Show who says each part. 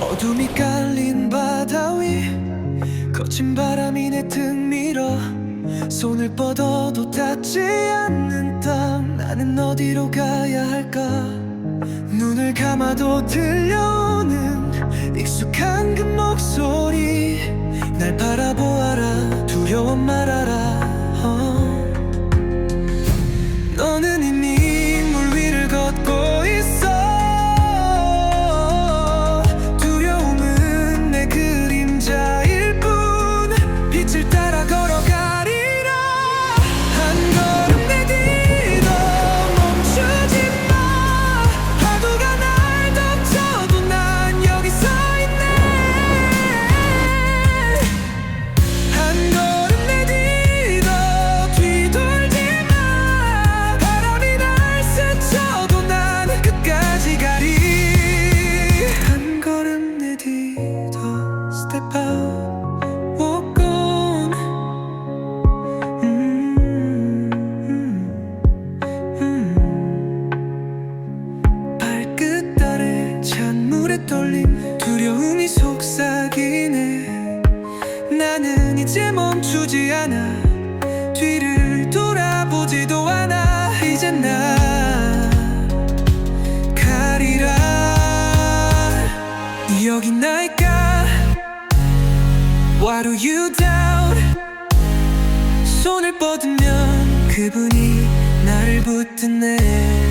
Speaker 1: 어둠이 깔린 바다 위 거친 바람이 내 등 밀어 손을 뻗어도 닿지 않는 땅. 나는 어디로 가야 할까? 눈을 감아도 들려오는 멈추지 않아. 뒤를 돌아보지도 않아. 이제 나 가리라. 여기 나니까? Why do you doubt? 손을 뻗으면 그분이 나를 붙드네